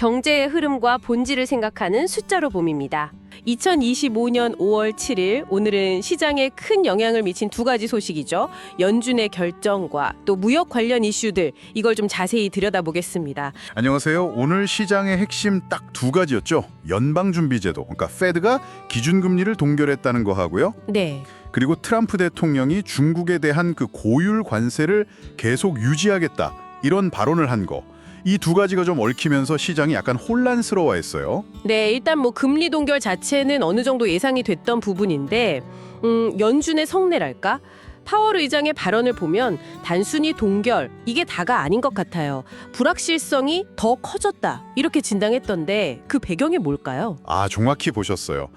경제의 흐름과 본질을 생각하는 숫자로 봄입니다. 2025년 5월 7일 오늘은 시장에 큰 영향을 미친 두 가지 소식이죠. 연준의 결정과 또 무역 관련 이슈들 이걸 좀 자세히 들여다보겠습니다. 안녕하세요. 오늘 시장의 핵심 딱 두 가지였죠. 연방준비제도, 그러니까 페드가 기준금리를 동결했다는 거 하고요. 네. 그리고 트럼프 대통령이 중국에 대한 그 고율 관세를 계속 유지하겠다 이런 발언을 한 거. 이 두 가지가 좀 얽히면서 시장이 약간 혼란스러워했어요. 네, 일단 뭐 금리 동결 자체는 어느 정도 예상이 됐던 부분인데 음, 연준의 성내랄까? 파월 의장의 발언을 보면 단순히 동결 이게 다가 아닌 것 같아요. 불확실성이 더 커졌다 이렇게 진단했던데 그 배경이 뭘까요? 아, 정확히 보셨어요.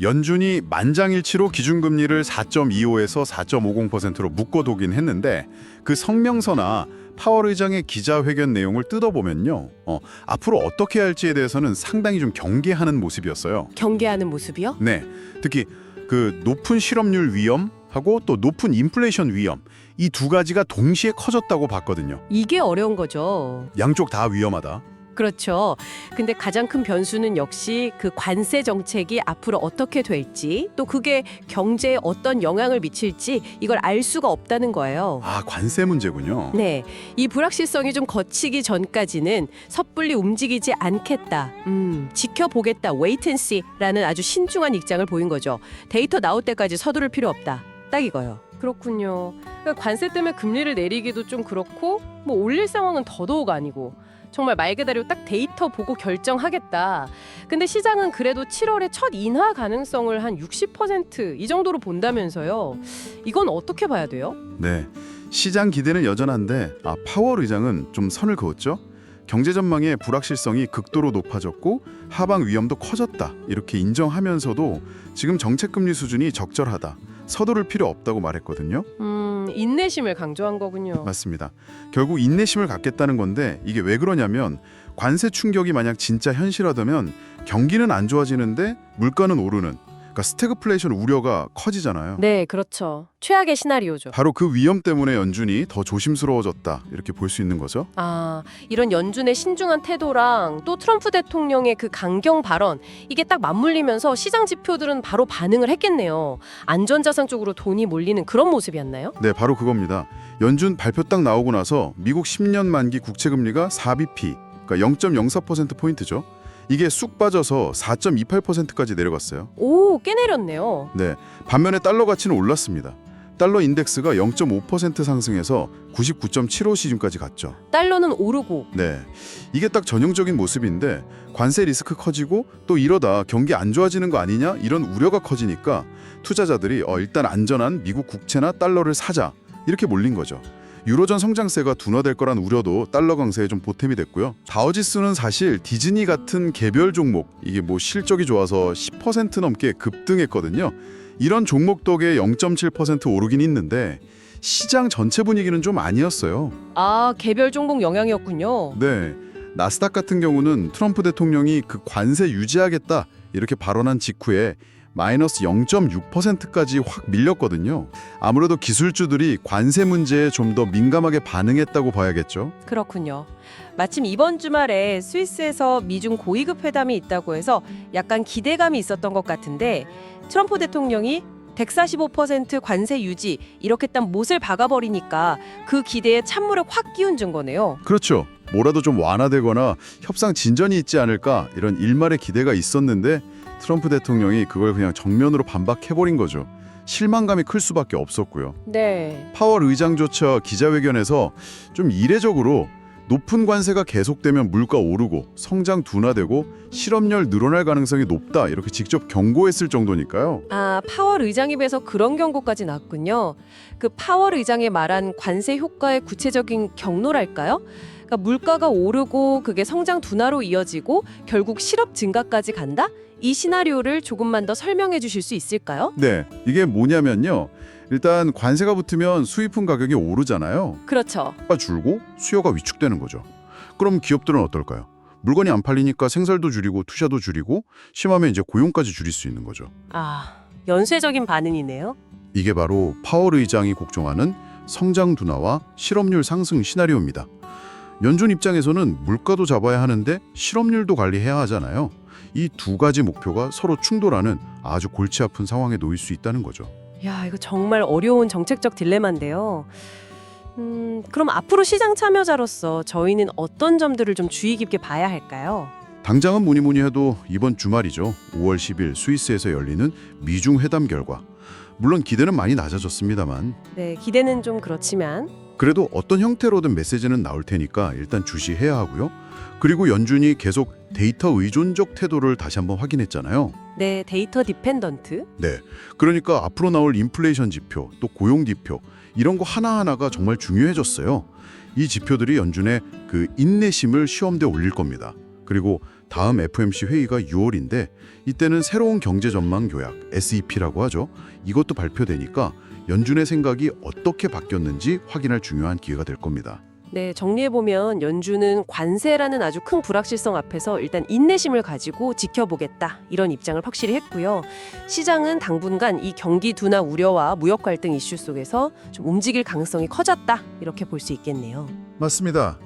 연준이 만장일치로 기준금리를 4.25에서 4.50%로 묶어두긴 했는데 그 성명서나 파월 의장의 기자회견 내용을 뜯어보면요. 어, 앞으로 어떻게 할지에 대해서는 상당히 좀 경계하는 모습이었어요. 경계하는 모습이요? 네, 특히 그 높은 실업률 위험하고 또 높은 인플레이션 위험 이 두 가지가 동시에 커졌다고 봤거든요. 이게 어려운 거죠. 양쪽 다 위험하다. 그렇죠. 근데 가장 큰 변수는 역시 그 관세 정책이 앞으로 어떻게 될지 또 그게 경제에 어떤 영향을 미칠지 이걸 알 수가 없다는 거예요. 아, 관세 문제군요. 네, 이 불확실성이 좀 거치기 전까지는 섣불리 움직이지 않겠다. 음, 지켜보겠다. 웨이트앤시라는 아주 신중한 입장을 보인 거죠. 데이터 나올 때까지 서두를 필요 없다. 딱 이거요. 그렇군요. 그러니까 관세 때문에 금리를 내리기도 좀 그렇고 뭐 올릴 상황은 더더욱 아니고 정말 말 그대로 딱 데이터 보고 결정하겠다. 근데 시장은 그래도 7월에 첫 인하 가능성을 한 60%이 정도로 본다면서요. 이건 어떻게 봐야 돼요? 네, 시장 기대는 여전한데 아, 파월 의장은 좀 선을 그었죠. 경제 전망의 불확실성이 극도로 높아졌고 하방 위험도 커졌다 이렇게 인정하면서도 지금 정책 금리 수준이 적절하다 서두를 필요 없다고 말했거든요. 음, 인내심을 강조한 거군요. 맞습니다. 결국 인내심을 갖겠다는 건데 이게 왜 그러냐면 관세 충격이 만약 진짜 현실화되면 경기는 안 좋아지는데 물가는 오르는 그러니까 스태그플레이션 우려가 커지잖아요. 네, 그렇죠. 최악의 시나리오죠. 바로 그 위험 때문에 연준이 더 조심스러워졌다 이렇게 볼 수 있는 거죠. 아, 이런 연준의 신중한 태도랑 또 트럼프 대통령의 그 강경 발언 이게 딱 맞물리면서 시장 지표들은 바로 반응을 했겠네요. 안전자산 쪽으로 돈이 몰리는 그런 모습이었나요? 네, 바로 그겁니다. 연준 발표 딱 나오고 나서 미국 10년 만기 국채 금리가 4bp, 그러니까 0.04% 포인트죠. 이게 쑥 빠져서 4.28%까지 내려갔어요. 오, 꽤 내렸네요. 네, 반면에 달러 가치는 올랐습니다. 달러 인덱스가 0.5% 상승해서 99.75 시즌까지 갔죠. 달러는 오르고 네, 이게 딱 전형적인 모습인데 관세 리스크 커지고 또 이러다 경기 안 좋아지는 거 아니냐 이런 우려가 커지니까 투자자들이 어, 일단 안전한 미국 국채나 달러를 사자 이렇게 몰린 거죠. 유로존 성장세가 둔화될 거란 우려도 달러 강세에 좀 보탬이 됐고요. 다우지수는 사실 디즈니 같은 개별 종목 이게 뭐 실적이 좋아서 10% 넘게 급등했거든요. 이런 종목 덕에 0.7% 오르긴 있는데 시장 전체 분위기는 좀 아니었어요. 아, 개별 종목 영향이었군요. 네. 나스닥 같은 경우는 트럼프 대통령이 그 관세 유지하겠다 이렇게 발언한 직후에 마이너스 0.6%까지 확 밀렸거든요. 아무래도 기술주들이 관세 문제에 좀 더 민감하게 반응했다고 봐야겠죠. 그렇군요. 마침 이번 주말에 스위스에서 미중 고위급 회담이 있다고 해서 약간 기대감이 있었던 것 같은데 트럼프 대통령이 145% 관세 유지 이렇게 딱 못을 박아버리니까 그 기대에 찬물을 확 끼얹은 거네요. 그렇죠. 뭐라도 좀 완화되거나 협상 진전이 있지 않을까 이런 일말의 기대가 있었는데 트럼프 대통령이 그걸 그냥 정면으로 반박해버린 거죠. 실망감이 클 수밖에 없었고요. 네. 파월 의장조차 기자회견에서 좀 이례적으로 높은 관세가 계속되면 물가 오르고 성장 둔화되고 실업률 늘어날 가능성이 높다 이렇게 직접 경고했을 정도니까요. 아, 파월 의장 입에서 그런 경고까지 나왔군요. 그 파월 의장의 말한 관세 효과의 구체적인 경로랄까요? 그러니까 물가가 오르고 그게 성장 둔화로 이어지고 결국 실업 증가까지 간다? 이 시나리오를 조금만 더 설명해 주실 수 있을까요? 네, 이게 뭐냐면요. 일단 관세가 붙으면 수입품 가격이 오르잖아요. 그렇죠. 수요가 줄고 수요가 위축되는 거죠. 그럼 기업들은 어떨까요? 물건이 안 팔리니까 생산도 줄이고 투자도 줄이고 심하면 이제 고용까지 줄일 수 있는 거죠. 아, 연쇄적인 반응이네요. 이게 바로 파월 의장이 걱정하는 성장 둔화와 실업률 상승 시나리오입니다. 연준 입장에서는 물가도 잡아야 하는데 실업률도 관리해야 하잖아요. 이 두 가지 목표가 서로 충돌하는 아주 골치 아픈 상황에 놓일 수 있다는 거죠. 야, 이거 정말 어려운 정책적 딜레마인데요. 음, 그럼 앞으로 시장 참여자로서 저희는 어떤 점들을 좀 주의 깊게 봐야 할까요? 당장은 뭐니 뭐니 해도 이번 주말이죠. 5월 10일 스위스에서 열리는 미중 회담 결과. 물론 기대는 많이 낮아졌습니다만 네, 기대는 좀 그렇지만 그래도 어떤 형태로든 메시지는 나올 테니까 일단 주시해야 하고요. 그리고 연준이 계속 데이터 의존적 태도를 다시 한번 확인했잖아요. 네, 데이터 디펜던트. 네. 그러니까 앞으로 나올 인플레이션 지표, 또 고용 지표 이런 거 하나하나가 정말 중요해졌어요. 이 지표들이 연준의 그 인내심을 시험대에 올릴 겁니다. 그리고 다음 FOMC 회의가 6월인데 이때는 새로운 경제 전망 요약 SEP라고 하죠. 이것도 발표되니까 연준의 생각이 어떻게 바뀌었는지 확인할 중요한 기회가 될 겁니다. 네, 정리해 보면 연준은 관세라는 아주 큰 불확실성 앞에서 일단 인내심을 가지고 지켜보겠다 이런 입장을 확실히 했고요. 시장은 당분간 이 경기 둔화 우려와 무역 갈등 이슈 속에서 좀 움직일 가능성이 커졌다 이렇게 볼 수 있겠네요. 맞습니다.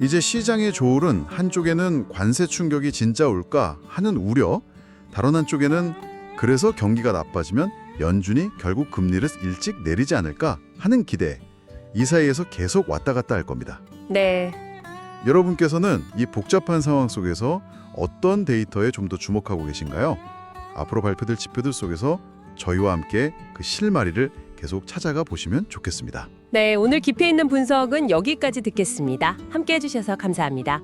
이제 시장의 조울은 한쪽에는 관세 충격이 진짜 올까 하는 우려, 다른 한쪽에는 그래서 경기가 나빠지면 연준이 결국 금리를 일찍 내리지 않을까 하는 기대. 이 사이에서 계속 왔다 갔다 할 겁니다. 네, 여러분께서는 이 복잡한 상황 속에서 어떤 데이터에 좀 더 주목하고 계신가요? 앞으로 발표될 지표들 속에서 저희와 함께 그 실마리를 계속 찾아가 보시면 좋겠습니다. 네 오늘 깊이 있는 분석은 여기까지 듣겠습니다. 함께 해주셔서 감사합니다.